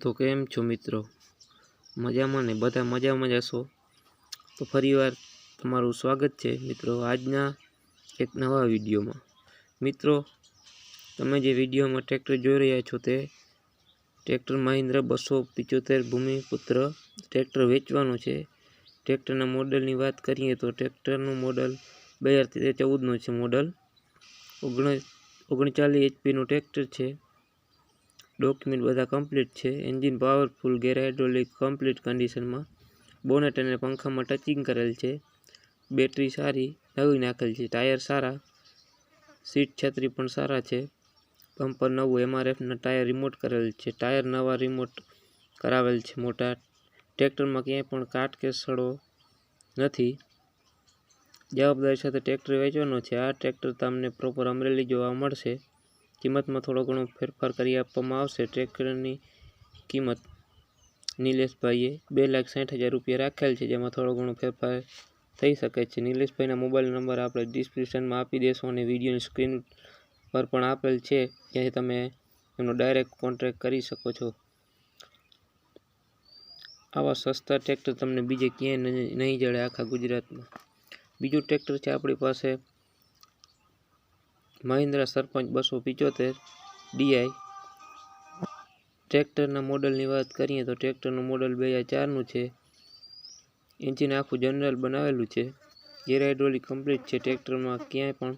તો કેમ છો મિત્રો? મજામાં ને? બધા મજામાં જ હશો? તો ફરીવાર તમારું સ્વાગત છે મિત્રો આજના એક નવા વિડીયોમાં. મિત્રો, તમે જે વિડીયોમાં ટ્રેક્ટર જોઈ રહ્યા છો તે ટ્રેક્ટર મહિન્દ્ર બસો પિચોતેર ભૂમિપુત્ર ટ્રેક્ટર વેચવાનું છે. ટ્રેક્ટરના મોડલની વાત કરીએ તો ટ્રેક્ટરનું મોડલ બે હજાર ચૌદનું છે મોડલ. ઓગણ ઓગણચાલીસ એચપીનું ટ્રેક્ટર છે. ડોક્યુમેન્ટ બધા કમ્પ્લીટ છે. Engine powerful, gear hydraulic, complete કન્ડિશનમાં. બોનેટ અને પંખામાં ટચિંગ કરેલ છે. બેટરી સારી, નવી નાખેલ છે. ટાયર સારા, સીટ છત્રી પણ સારા છે. બમ્પર નવું એમઆરએફના ટાયર રિમોટ કરેલ છે. ટાયર નવા રિમોટ કરાવેલ છે. મોટા ટ્રેક્ટરમાં ક્યાંય પણ કાટ કે સડો નથી. જવાબદારી સાથે ટ્રેક્ટર વેચવાનો છે. આ ટ્રેક્ટર તમને પ્રોપર અમરેલી જોવા મળશે. કિંમતમાં થોડો ઘણો ફેરફાર કરી આપવામાં આવશે. ટ્રેક્ટરની કિંમત નિલેશભાઈએ બે લાખ સાઠ હજાર રૂપિયા રાખેલ છે, જેમાં થોડો ઘણો ફેરફાર થઈ શકે છે. નિલેશભાઈના મોબાઈલ નંબર આપણે ડિસ્ક્રિપ્શનમાં આપી દેશું અને વિડીયોની સ્ક્રીન પર પણ આપેલ છે, જ્યાંથી તમે એમનો ડાયરેક્ટ કોન્ટેક્ટ કરી શકો છો. આવા સસ્તા ટ્રેક્ટર તમને બીજે ક્યાંય નહીં જડે આખા ગુજરાતમાં. બીજું ટ્રેક્ટર છે આપણી પાસે મહિન્દ્રા સરપંચ બસો પિચોતેર, ડીઆઈ. ટ્રેક્ટરના મોડલની વાત કરીએ તો ટ્રેક્ટરનું મોડલ બે હજાર ચારનું છે. એન્જિન આખું જનરલ બનાવેલું છે. ગેર હાઇડ્રોલિક કમ્પ્લીટ છે. ટ્રેક્ટરમાં ક્યાંય પણ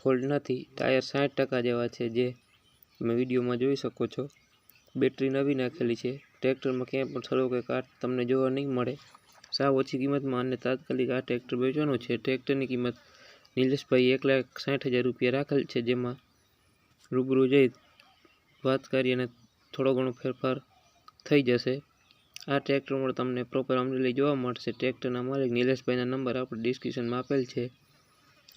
ફોલ્ટ નથી. ટાયર સાઠ ટકા જેવા છે જે તમે વિડીયોમાં જોઈ શકો છો. બેટરી નવી નાખેલી છે. ટ્રેક્ટરમાં ક્યાંય પણ સડો કે કાટ તમને જોવા નહીં મળે. સાવ ઓછી કિંમતમાં અને તાત્કાલિક આ ટ્રેક્ટર વેચવાનું છે. ટ્રેક્ટરની કિંમત નિલેશભાઈ એક લાખ સાઠ હજાર રૂપિયા રાખેલ છે, જેમાં રૂબરૂ જઈ વાત કરી અને થોડો ઘણો ફેરફાર થઈ જશે. આ ટ્રેક્ટર પણ તમને પ્રોપર અમરેલી જોવા મળશે. ટ્રેક્ટરના માલિક નિલેશભાઈના નંબર આપણે ડિસ્ક્રિપ્શનમાં આપેલ છે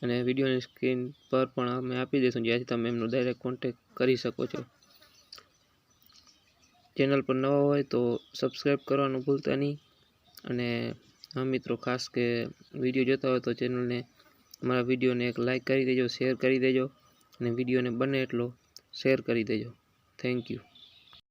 અને વિડીયોની સ્ક્રીન પર પણ અમે આપી દઈશું. જ્યાંથી તમે એમનો ડાયરેક્ટ કોન્ટેક કરી શકો છો. ચેનલ પર નવા હોય તો સબસ્ક્રાઈબ કરવાનું ભૂલતા નહીં. અને હા મિત્રો, ખાસ કે વીડિયો જોતા હોય તો ચેનલને અમારા વિડીયોને એક લાઇક કરી દેજો શેર કરી દેજો, અને વિડીયોને બને એટલો શેર કરી દેજો. Thank you